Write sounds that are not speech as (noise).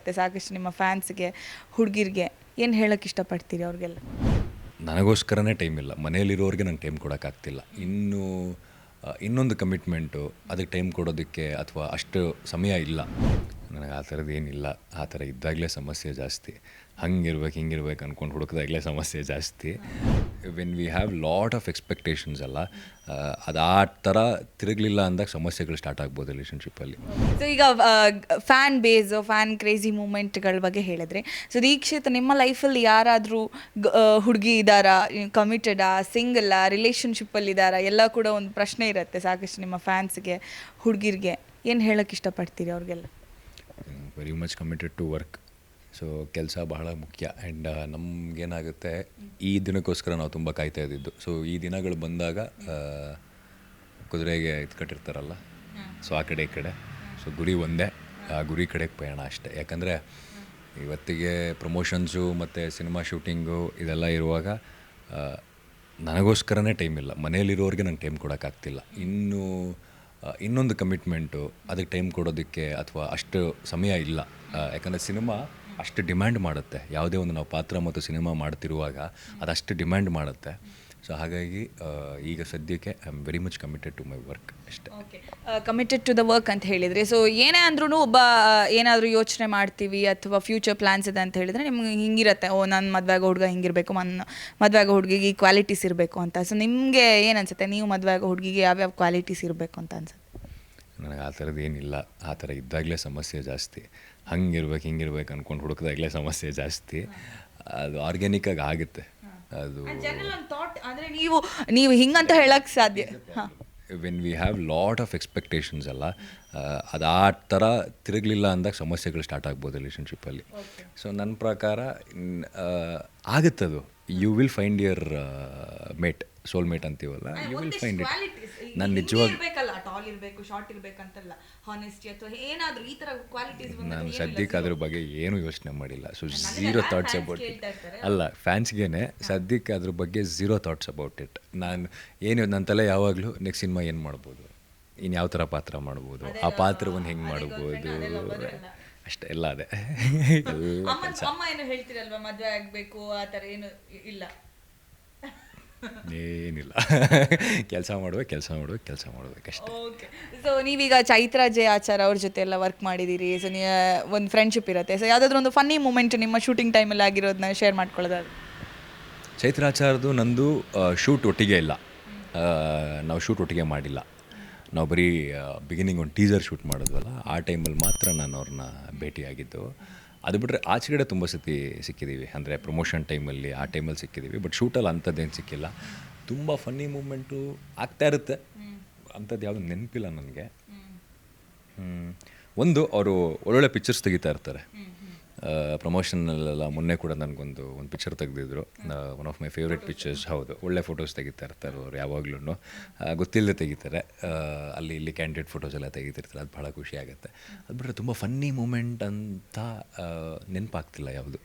ಇರುತ್ತೆ ಸಾಕಷ್ಟು ನಿಮ್ಮ ಫ್ಯಾನ್ಸ್ಗೆ, ಹುಡುಗಿರಿಗೆ. ಏನು ಹೇಳೋಕ್ಕೆ ಇಷ್ಟಪಡ್ತೀರಿ ಅವ್ರಿಗೆಲ್ಲ? ನನಗೋಸ್ಕರನೇ ಟೈಮ್ ಇಲ್ಲ. ಮನೆಯಲ್ಲಿರೋರಿಗೆ ನಂಗೆ ಟೈಮ್ ಕೊಡೋಕ್ಕಾಗ್ತಿಲ್ಲ ಇನ್ನು ಇನ್ನೊಂದು ಕಮಿಟ್ಮೆಂಟು, ಅದಕ್ಕೆ ಟೈಮ್ ಕೊಡೋದಕ್ಕೆ ಅಥವಾ ಅಷ್ಟು ಸಮಯ ಇಲ್ಲ. ನನಗೆ ಆ ಥರದ್ದು ಏನಿಲ್ಲ. ಆ ಥರ ಇದ್ದಾಗಲೇ ಸಮಸ್ಯೆ ಜಾಸ್ತಿ. ಹಂಗಿರ್ಬೇಕು ಹಿಂಗಿರ್ಬೇಕು ಅಂದ್ಕೊಂಡು ಹುಡುಕಿದಾಗಲೇ ಸಮಸ್ಯೆ ಜಾಸ್ತಿ. When we have lot of expectations ಅಲ್ಲ ಆ, ಅದು ಆ ಥರ ತಿರುಗಲಿಲ್ಲ ಅಂದಾಗ ಸಮಸ್ಯೆಗಳು ಸ್ಟಾರ್ಟ್ ಆಗ್ಬೋದು ರಿಲೇಷನ್ಶಿಪ್ಪಲ್ಲಿ ಸೊ ಈಗ ಫ್ಯಾನ್ ಬೇಸ್ ಫ್ಯಾನ್ ಕ್ರೇಜಿ ಮೂಮೆಂಟ್ಗಳ ಬಗ್ಗೆ ಹೇಳಿದ್ರೆ ಸೊ ದೀಕ್ಷಿತ್ ನಿಮ್ಮ ಲೈಫಲ್ಲಿ ಯಾರಾದರೂ ಹುಡುಗಿ ಇದ್ದಾರಾ ಕಮಿಟೆಡಾ ಸಿಂಗಲ್ಲ ರಿಲೇಷನ್ಶಿಪ್ಪಲ್ಲಿ ಇದ್ದಾರಾ ಎಲ್ಲ ಕೂಡ ಒಂದು ಪ್ರಶ್ನೆ ಇರುತ್ತೆ ಸಾಕಷ್ಟು ನಿಮ್ಮ ಫ್ಯಾನ್ಸ್ಗೆ ಹುಡುಗಿರಿಗೆ. ಏನು ಹೇಳೋಕ್ಕೆ ಇಷ್ಟಪಡ್ತೀರಿ ಅವ್ರಿಗೆಲ್ಲ? Very much committed to work so ಕೆಲಸ ಬಹಳ ಮುಖ್ಯ. ಆ್ಯಂಡ್ ನಮಗೇನಾಗುತ್ತೆ ಈ ದಿನಕ್ಕೋಸ್ಕರ ನಾವು ತುಂಬ ಕಾಯ್ತಾ ಇದ್ದಿದ್ದು. ಸೊ ಈ ದಿನಗಳು ಬಂದಾಗ ಆ, ಕುದುರೆಗೆ ಇದು ಕಟ್ಟಿರ್ತಾರಲ್ಲ? ಸೊ ಆ ಕಡೆ ಈ ಕಡೆ. ಸೊ ಗುರಿ ಒಂದೇ. ಆ ಗುರಿ ಕಡೆಗೆ ಪ್ರಯಾಣ ಅಷ್ಟೇ. ಯಾಕಂದರೆ ಇವತ್ತಿಗೆ ಪ್ರಮೋಷನ್ಸು ಮತ್ತು ಸಿನಿಮಾ ಶೂಟಿಂಗು ಇದೆಲ್ಲ ಇರುವಾಗ ನನಗೋಸ್ಕರನೇ ಟೈಮ್ ಇಲ್ಲ. ಮನೇಲಿರೋರಿಗೆ ನಂಗೆ ಟೈಮ್ ಕೊಡೋಕ್ಕಾಗ್ತಿಲ್ಲ. ಇನ್ನು ಇನ್ನೊಂದು ಕಮಿಟ್ಮೆಂಟು ಅದಕ್ಕೆ ಟೈಮ್ ಕೊಡೋದಕ್ಕೆ ಅಥವಾ ಅಷ್ಟು ಸಮಯ ಇಲ್ಲ. ಯಾಕಂದರೆ ಸಿನಿಮಾ ಅಷ್ಟು ಡಿಮ್ಯಾಂಡ್ ಮಾಡುತ್ತೆ. ಯಾವುದೇ ಒಂದು ನಾವು ಪಾತ್ರ ಮತ್ತು ಸಿನಿಮಾ ಮಾಡ್ತಿರುವಾಗ ಅದಷ್ಟು ಡಿಮ್ಯಾಂಡ್ ಮಾಡುತ್ತೆ. ಸೊ ಹಾಗಾಗಿ ಈಗ ಸದ್ಯಕ್ಕೆ I am very much committed to my work ಅಷ್ಟೇ okay committed to the work ಅಂತ ಹೇಳಿದರೆ ಸೊ ಏನೇ ಅಂದ್ರೂ ಒಬ್ಬ ಏನಾದರೂ ಯೋಚನೆ ಮಾಡ್ತೀವಿ ಅಥವಾ ಫ್ಯೂಚರ್ ಪ್ಲಾನ್ಸ್ ಇದೆ ಅಂತ ಹೇಳಿದರೆ ನಿಮ್ಗೆ ಹಿಂಗಿರುತ್ತೆ. ಓ ನನ್ನ ಮದುವೆಗೆ ಹುಡುಗ ಹಿಂಗಿರಬೇಕು ನನ್ನ ಮದುವೆಗೆ ಹುಡುಗಿಗೆ ಈ ಕ್ವಾಲಿಟೀಸ್ ಇರಬೇಕು ಅಂತ. ಸೊ ನಿಮಗೆ ಏನು ಅನ್ಸುತ್ತೆ? ನೀವು ಮದುವೆಗೆ ಹುಡುಗಿಗೆ ಯಾವ್ಯಾವ ಕ್ವಾಲಿಟೀಸ್ ಇರಬೇಕು ಅಂತ ಅನ್ಸುತ್ತೆ? ನನಗೆ ಆ ಥರದ್ದು ಏನಿಲ್ಲ. ಆ ಥರ ಇದ್ದಾಗಲೇ ಸಮಸ್ಯೆ ಜಾಸ್ತಿ. ಹಂಗಿರ್ಬೇಕು ಹಿಂಗಿರ್ಬೇಕು ಅಂದ್ಕೊಂಡು ಹುಡುಕಿದಾಗಲೇ ಸಮಸ್ಯೆ ಜಾಸ್ತಿ. ಅದು ಆರ್ಗ್ಯಾನಿಕ್ಕಾಗಿ ಆಗುತ್ತೆ. ಅದು ಅಂದರೆ ನೀವು ನೀವು ಹಿಂಗಂತ ಹೇಳಕ್ಕೆ ಸಾಧ್ಯ. ಹಾಂ. When we have lot of expectations ಅಲ್ಲ ಅದು ಆ ಥರ ತಿರುಗಲಿಲ್ಲ ಅಂದಾಗ ಸಮಸ್ಯೆಗಳು ಸ್ಟಾರ್ಟ್ ಆಗ್ಬೋದು ರಿಲೇಷನ್ಶಿಪ್ಪಲ್ಲಿ ಸೊ ನನ್ನ ಪ್ರಕಾರ ಆಗುತ್ತದು. You will find your mate soul mate ಅಂತೀವಲ್ಲ ಯು ವಿಲ್ ಫೈಂಡ್ ಇಟ್ ನಾನು ನಿಜವಾಗಿ ಇರಬೇಕಲ್ಲ ಟಾಲ್ ಇರಬೇಕು ಶಾರ್ಟ್ ಇರಬೇಕಂತಲ್ಲ ಹಾನೆಸ್ಟಿ ಅಥವಾ ಏನಾದರೂ ಈ ಥರ ಕ್ವಾಲಿಟೀಸ್ ನಾನು ಸದ್ಯಕ್ಕೆ ಅದ್ರ ಬಗ್ಗೆ ಏನು ಯೋಚನೆ ಮಾಡಿಲ್ಲ. So zero thoughts about it ಅಲ್ಲ ಫ್ಯಾನ್ಸ್ಗೇನೆ ಸದ್ಯಕ್ಕೆ ಅದ್ರ ಬಗ್ಗೆ ಝೀರೋ ಥಾಟ್ಸ್ ಅಬೌಟ್ ಇಟ್ ನಾನು ಏನು ನನ್ನ ತಲೆ ಯಾವಾಗಲೂ ನೆಕ್ಸ್ಟ್ ಸಿನಿಮಾ ಏನು ಮಾಡ್ಬೋದು? ಇನ್ನು ಯಾವ ಥರ ಪಾತ್ರ ಮಾಡ್ಬೋದು? ಆ ಪಾತ್ರವನ್ನು ಹೆಂಗೆ ಮಾಡ್ಬೋದು? ಅಷ್ಟೇ ಎಲ್ಲ ಅದೇ. (laughs) ಅಮ್ಮ ಏನು ಹೇಳ್ತಿರಲ್ವಾ ಮದುವೆ ಆಗಬೇಕು ಆ ಥರ ಏನು ಇಲ್ಲ? ಏನಿಲ್ಲ. ಕೆಲಸ ಮಾಡ್ಬೇಕು ಕೆಲಸ ಮಾಡ್ಬೇಕು ಕೆಲಸ ಮಾಡ್ಬೇಕಷ್ಟೇ ಓಕೆ ಸೊ ನೀವೀಗ ಚೈತ್ರ ಜಯ ಆಚಾರ ಅವ್ರ ಜೊತೆ ಎಲ್ಲ ವರ್ಕ್ ಮಾಡಿದ್ದೀರಿ ಸೊ ನೀ ಒಂದು ಫ್ರೆಂಡ್ಶಿಪ್ ಇರುತ್ತೆ. ಸೊ ಯಾವುದಾದ್ರೂ ಒಂದು ಫನ್ನಿ ಮೂಮೆಂಟ್ ನಿಮ್ಮ ಶೂಟಿಂಗ್ ಟೈಮಲ್ಲಿ ಆಗಿರೋದನ್ನ ಶೇರ್ ಮಾಡ್ಕೊಳ್ಳೋದಾದ್ರೆ. ಚೈತ್ರಾಚಾರ್ದು ನಂದು ಶೂಟ್ ಒಟ್ಟಿಗೆ ಇಲ್ಲ. ನಾವು ಶೂಟ್ ಒಟ್ಟಿಗೆ ಮಾಡಿಲ್ಲ. ನಾವು ಬರೀ ಬಿಗಿನಿಂಗ್ ಒಂದು ಟೀಸರ್ ಶೂಟ್ ಮಾಡಿದ್ವಲ್ಲ ಆ ಟೈಮಲ್ಲಿ ಮಾತ್ರ ನಾನು ಅವ್ರನ್ನ ಭೇಟಿಯಾಗಿದ್ದು. ಅದು ಬಿಟ್ಟರೆ ಆಚೆಗಡೆ ತುಂಬ ಸತಿ ಸಿಕ್ಕಿದ್ದೀವಿ. ಅಂದರೆ ಪ್ರಮೋಷನ್ ಟೈಮಲ್ಲಿ ಆ ಟೈಮಲ್ಲಿ ಸಿಕ್ಕಿದ್ದೀವಿ. ಬಟ್ ಶೂಟಲ್ಲಿ ಅಂಥದ್ದೇನು ಸಿಕ್ಕಿಲ್ಲ. ತುಂಬ ಫನ್ನಿ ಮೂಮೆಂಟು ಆಗ್ತಾ ಇರುತ್ತೆ. ಅಂಥದ್ದು ಯಾವುದು ನೆನಪಿಲ್ಲ ನನಗೆ. ಒಂದು ಅವರು ಒಳ್ಳೊಳ್ಳೆ ಪಿಕ್ಚರ್ಸ್ ತೆಗಿತಾ ಇರ್ತಾರೆ. ಪ್ರಮೋಷನಲ್ಲೆಲ್ಲ ಮೊನ್ನೆ ಕೂಡ ನನಗೊಂದು ಒಂದು picture ತೆಗೆದಿದ್ರು. One of my favourite pictures ಹೌದು. ಒಳ್ಳೆ ಫೋಟೋಸ್ ತೆಗಿತಾ ಇರ್ತಾರೆ ಅವ್ರು ಯಾವಾಗ್ಲೂ ಗೊತ್ತಿಲ್ಲದೆ ತೆಗಿತಾರೆ. ಅಲ್ಲಿ ಇಲ್ಲಿ ಕ್ಯಾಂಡಿಡೇಟ್ ಫೋಟೋಸ್ ಎಲ್ಲ ತೆಗಿತಿರ್ತಾರೆ. ಅದು ಭಾಳ ಖುಷಿ ಆಗುತ್ತೆ. ಅದು ಬಿಟ್ಟರೆ ತುಂಬ ಫನ್ನಿ ಮೂಮೆಂಟ್ ಅಂತ ನೆನಪಾಗ್ತಿಲ್ಲ ಯಾವುದು.